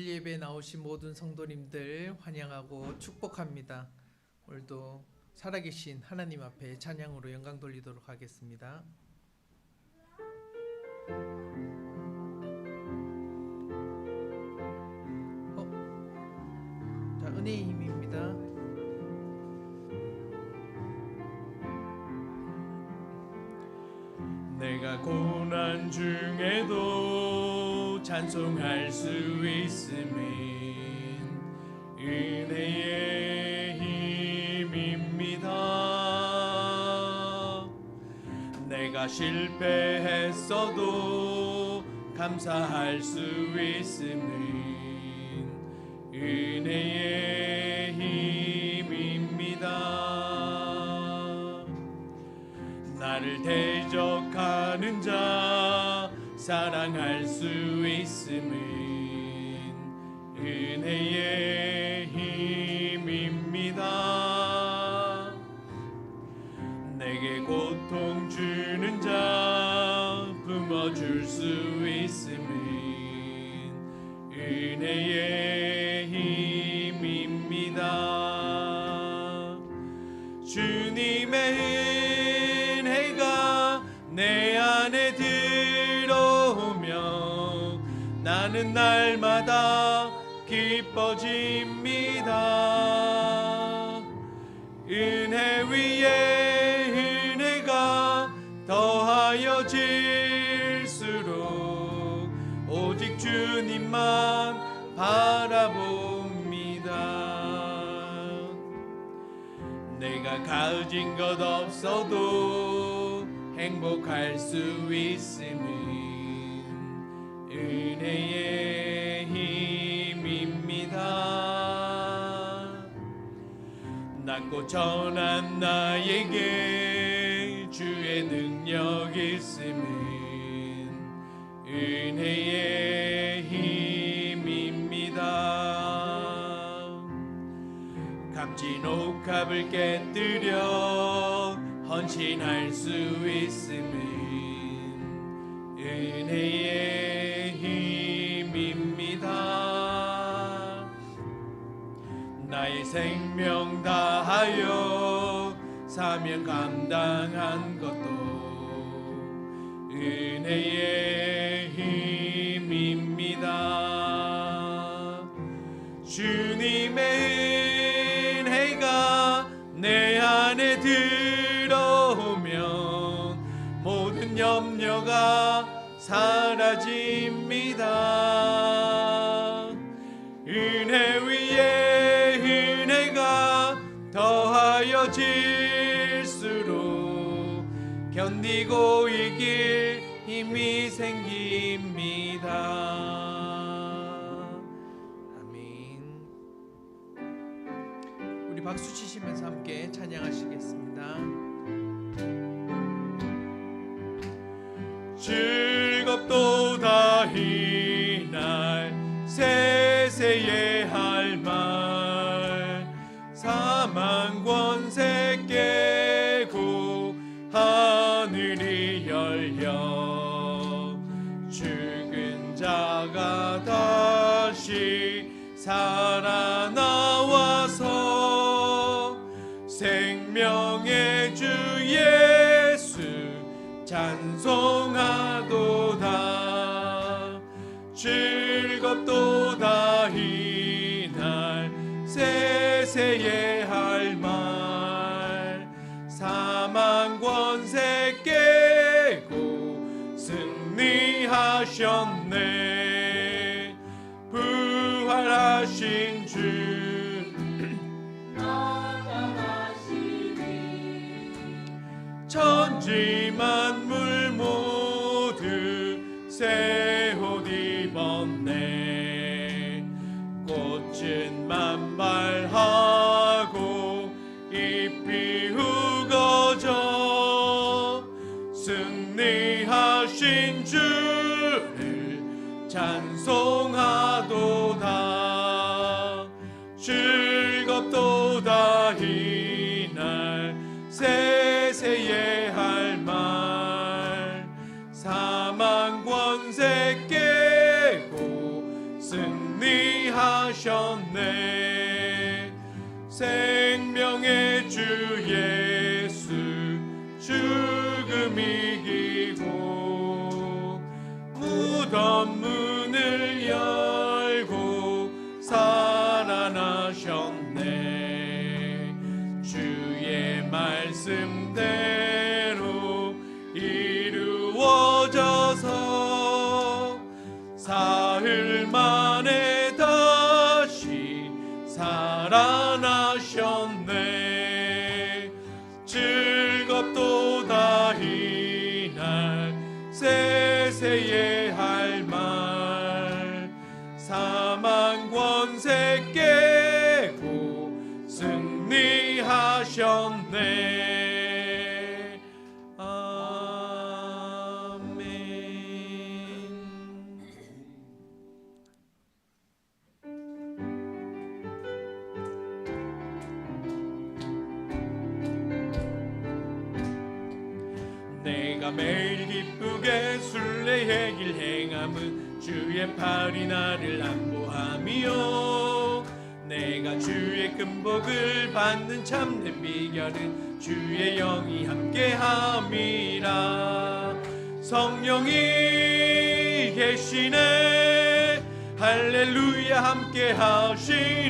예배에 나오신 모든 성도님들 환영하고 축복합니다. 오늘도 살아계신 하나님 앞에 찬양으로 영광 돌리도록 하겠습니다. 어, 자 은혜의 힘 내가 고난 중에도 찬송할 수 있음은 은혜의 힘입니다. 내가 실패했어도 감사할 수 있음은 은혜의 나를 대적하는 자 사랑할 수 있음은 은혜의 내 안에 들어오면 나는 날마다 기뻐집니다. 은혜 위에 은혜가 더하여 질수록 오직 주님만 바라봅니다. 내가 가진 것 없어도 행복할 수 있음은 은혜의 힘입니다. 낮고 전한 나에게 주의 능력 있음은 은혜의 힘입니다. 값진 옥합을 깨뜨려 헌신할 수 있음은 은혜의 힘입니다. 나의 생명 다하여 사명 감당한 것도 은혜의 힘입니다. 주님의 은혜가 내 안에 들 사라집니다. 은혜 위에 은혜가 더하여 질수록 견디고 이길 힘이 생깁니다. 아멘. 우리 박수 치시면서 함께 찬양하시겠습니다. 세세의 할말 사망 권세 깨고 하늘이 열려 죽은 자가 다시 살아나와서 생명의 주 예수 찬송하도다. 즐겁도 세세의 할말. 사망 권세 깨고 승리하셨네. 부활하신 주. 천지 만물 모두 새 송하도다. 즐겁도다. 이날 세세의 할말. 사망 권세 깨고 승리하셨네. 생명의 주 예수 죽음 이기고 무덤 무 살아나셨네. 즐겁도다 이날 세세의 할말. 사망 권세 깨고 승리하셨네 주의 팔이 나를 안보함이요. 내가 주의 금복을 받는 참된 비결은 주의 영이 함께함이라. 성령이 계시네. 할렐루야 함께하시네.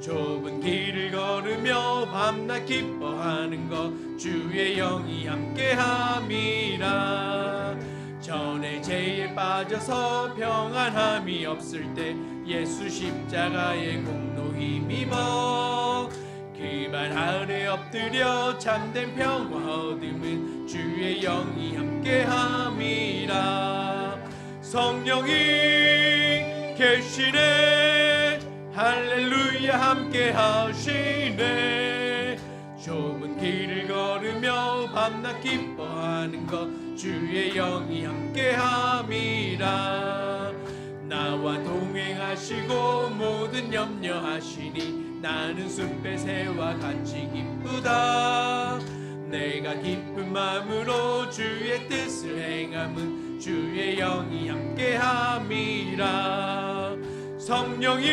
좁은 길을 걸으며 밤낮 기뻐하는 것 주의 영이 함께함이라 전에 죄에 빠져서 평안함이 없을 때 예수 십자가의 공로 힘입어 그발 아래 엎드려 참된 평화 얻음은 주의 영이 함께함이라. 성령이 계시네. 할렐루야 함께 하시네. 좁은 길을 걸으며 밤낮 기뻐하는 것 주의 영이 함께 함이라. 나와 동행하시고 모든 염려하시니 나는 숲의 새와 같이 기쁘다. 내가 기쁜 마음으로 주의 뜻을 행함은 주의 영이 함께함이라. 성령이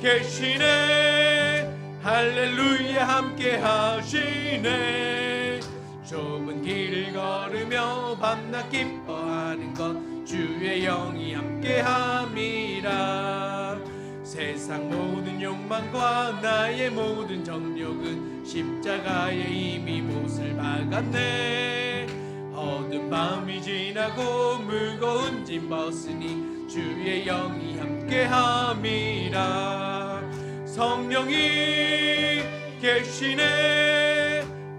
계시네. 할렐루야 함께하시네. 좁은 길 을 걸으며 밤낮 기뻐하는 것 주의 영이 함께함이라. 세상 모든 욕망과 나의 모든 정욕은 십자가에 이미 못을 박았네. 어두운 밤이 지나고 무거운 짐 벗으니 주의 영이 함께함이라. 성령이 계시네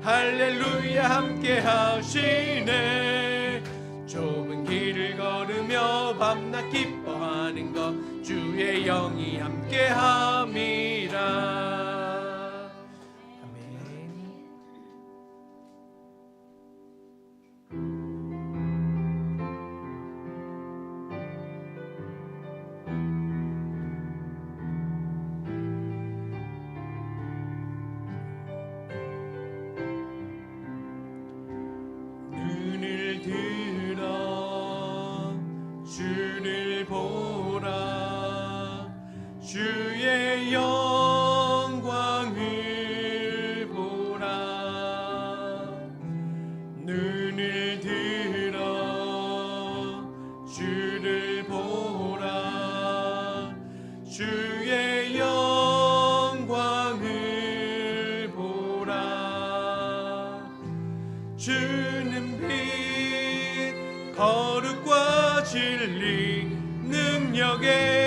할렐루야 함께 하시네. 좁은 길을 걸으며 밤낮 기뻐하는 것 주의 영이 함께 함이라 보라. 주의 영광을 보라. 눈을 들어 주를 보라. 주 능력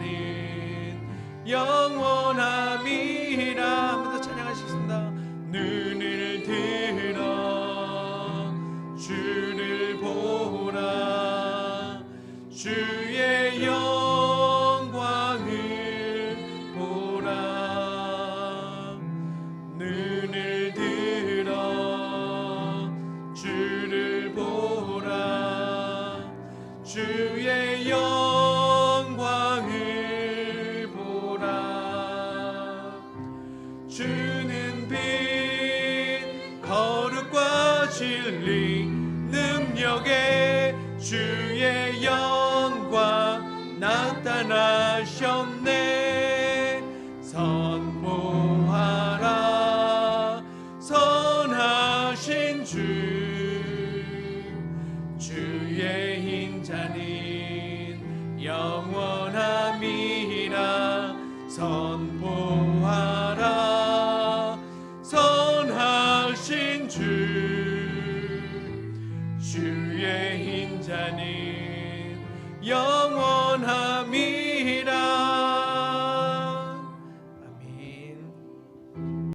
인자 권능 능력에 주의 영광 나타나셨네. 선포하라 선하신 주. 주의 흰자는 영원함이라. 선